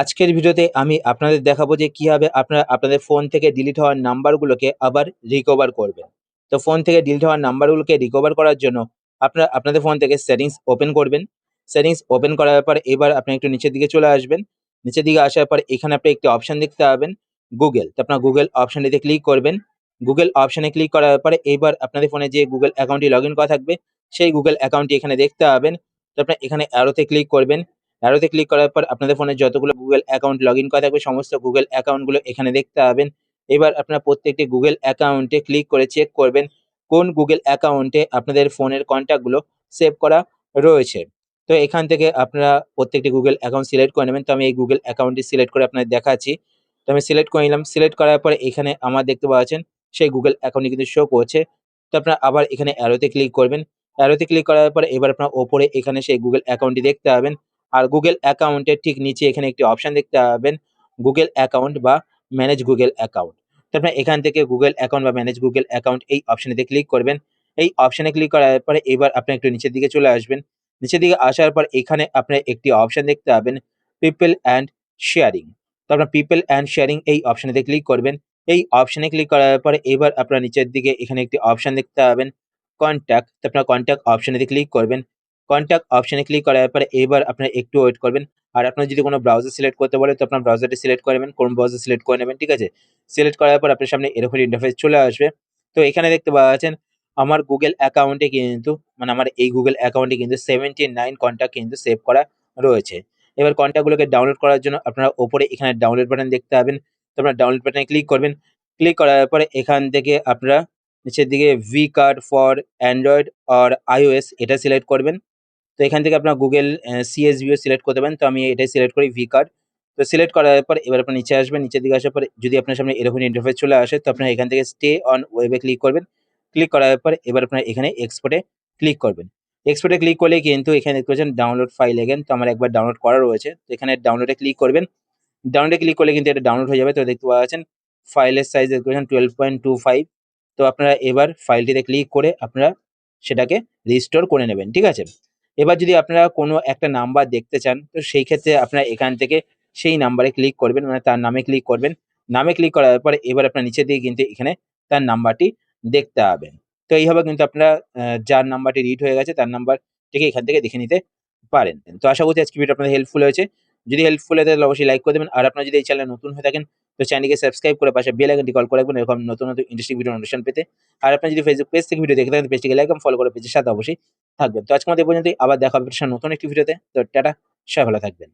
আজকের ভিডিওতে আমি আপনাদের দেখাবো যে কীভাবে আপনারা আপনাদের ফোন থেকে ডিলিট হওয়ার নাম্বারগুলোকে আবার রিকভার করবেন। তো ফোন থেকে ডিলিট হওয়ার নাম্বারগুলোকে রিকভার করার জন্য আপনারা আপনাদের ফোন থেকে সেটিংস ওপেন করবেন। সেটিংস ওপেন করার পর এবার আপনি একটু নিচের দিকে চলে আসবেন। নিচের দিকে আসার পর এখানে আপনি একটি অপশন দেখতে পাবেন গুগল তো আপনার গুগল অপশনটিতে ক্লিক করবেন। গুগল অপশনে ক্লিক করার পরে এবার আপনাদের ফোনে যে গুগল অ্যাকাউন্টটি লগ ইন করা থাকবে, সেই গুগল অ্যাকাউন্টটি এখানে দেখতে পাবেন। তো আপনার এখানে অ্যারোতে ক্লিক করবেন। অ্যারোতে ক্লিক করার পর আপনাদের ফোনে যতগুলো গুগল অ্যাকাউন্ট লগ ইন করা থাকবে, সমস্ত গুগল অ্যাকাউন্টগুলো এখানে দেখতে পাবেন। এবার আপনার প্রত্যেকটি গুগল অ্যাকাউন্টে ক্লিক করে চেক করবেন, কোন গুগল অ্যাকাউন্টে আপনাদের ফোনের কন্ট্যাক্টগুলো সেভ করা রয়েছে। তো এখান থেকে আপনারা প্রত্যেকটি গুগল অ্যাকাউন্ট সিলেক্ট করে নেবেন। তো আমি এই গুগল অ্যাকাউন্টটি সিলেক্ট করে আপনাদের দেখাচ্ছি। তো আমি সিলেক্ট করে নিলাম। সিলেক্ট করার পরে এখানে আমার দেখতে পাচ্ছেন সেই গুগল অ্যাকাউন্টটি কিন্তু শো করছে। তো আপনারা আবার এখানে অ্যারোতে ক্লিক করবেন। অ্যারোতে ক্লিক করার পরে এবার আপনার ওপরে এখানে সেই গুগল অ্যাকাউন্টটি দেখতে পাবেন। আর গুগল অ্যাকাউন্টের ঠিক নিচে এখানে একটি অপশন দেখতে পাবেন। গুগল অ্যাকাউন্ট বা ম্যানেজ গুগল অ্যাকাউন্ট তো আপনার এখান থেকে গুগল অ্যাকাউন্ট বা ম্যানেজ গুগল অ্যাকাউন্ট এই অপশনেতে ক্লিক করবেন। এই অপশনে ক্লিক করার পরে এবার আপনি একটু নিচের দিকে চলে আসবেন। নিচের দিকে আসার পর এখানে আপনার একটি অপশন দেখতে পাবেন পিপল অ্যান্ড শেয়ারিং তো আপনার পিপল অ্যান্ড শেয়ারিং এই অপশনেতে ক্লিক করবেন। এই অপশনে ক্লিক করার পরে এবার আপনার নিচের দিকে এখানে একটি অপশন দেখতে পাবেন। কন্ট্যাক্ট তো আপনার কন্ট্যাক্ট অপশনেতে ক্লিক করবেন। কন্ট্যাক্ট অপশনে ক্লিক করার পরে এবার আপনার একটু ওয়েট করবেন। আর আপনার যদি কোনো ব্রাউজার সিলেক্ট করতে বলে তো আপনার ব্রাউজারটি সিলেক্ট করে নেবেন, কোন ব্রাউজার সিলেক্ট করে নেবেন, ঠিক আছে? সিলেক্ট করার পর আপনার সামনে এরকম ইন্টারফেস চলে আসবে। তো এখানে দেখতে পাচ্ছেন, আমার গুগল অ্যাকাউন্টে কিন্তু মানে আমার এই গুগল অ্যাকাউন্টে কিন্তু সেভেন্টি নাইন কন্ট্যাক্ট কিন্তু সেভ করা রয়েছে। এবার কন্ট্যাক্টগুলোকে ডাউনলোড করার জন্য আপনারা ওপরে এখানে ডাউনলোড বাটন দেখতে পাবেন। তো আপনারা ডাউনলোড বাটনে ক্লিক করবেন। ক্লিক করার পরে এখান থেকে আপনারা নিচের দিকে ভি কার্ড ফর অ্যান্ড্রয়েড আর আইওএস এটা সিলেক্ট করবেন। তো এখান থেকে আপনার গুগল সিএসভিও সিলেক্ট করতে পারেন। তো আমি এটাই সিলেক্ট করি ভি কার্ড তো সিলেক্ট করার পর এবার আপনার নিচে আসবেন, নিচের দিকে আসার পর যদি আপনার সামনে এরকম ইন্টারফেস চলে আসে, তো আপনার এখান থেকে স্টে অন ওয়েবে ক্লিক করবেন। ক্লিক করার পর এবার আপনার এখানে এক্সপোর্টে ক্লিক করবেন। এক্সপোর্টে ক্লিক করলে কিন্তু এখানে দেখতে পাচ্ছেন ডাউনলোড ফাইল এগেন তো আমার একবার ডাউনলোড করা রয়েছে। তো এখানে ডাউনলোডে ক্লিক করবেন। ডাউনলোডে ক্লিক করলে কিন্তু এটা ডাউনলোড হয়ে যাবে। তো দেখতে পাচ্ছেন ফাইলের সাইজ দেখতে পাচ্ছেন টুয়েলভ পয়েন্ট টু ফাইভ তো আপনারা এবার ফাইলটিতে ক্লিক করে আপনারা সেটাকে রিস্টোর করে নেবেন, ঠিক আছে? এবার যদি আপনারা কোনো একটা নাম্বার দেখতে চান, তো সেই ক্ষেত্রে আপনারা এখান থেকে সেই নাম্বারে ক্লিক করবেন মানে তার নামে ক্লিক করবেন। নামে ক্লিক করার পরে এবার আপনার নিচে দিয়ে কিন্তু এখানে তার নাম্বারটি দেখতে পাবেন। তো এইভাবে কিন্তু আপনারা যার নাম্বারটি রিড হয়ে গেছে, তার নাম্বারটিকে এখান থেকে দেখে নিতে পারেন। তো আশা করছি আজকে ভিডিও আপনাদের হেল্পফুল হয়েছে। যদি হেল্পফুল হয় তাহলে অবশ্যই লাইক করে দেবেন। আর আপনারা যদি এই চ্যানেলে নতুন হয়ে থাকেন, তো চ্যানেলকে সাবস্ক্রাইব করে পাশে বেল আইকনটি কল করে রাখবেন, এরকম নতুন নতুন ইন্টারেস্টিং ভিডিও পেতে। আর আপনি যদি ফেসবুক পেজ থেকে ভিডিও দেখে থাকেন পেজটিকে লাইক এবং ফলো করে পেজের সাথে অবশ্যই থাকবেন। তো আজকে আমাদের পর্যন্ত আবার দেখা হবে নতুন একটি ভিডিওতে। তো টাটা, সবাই ভালো থাকবেন।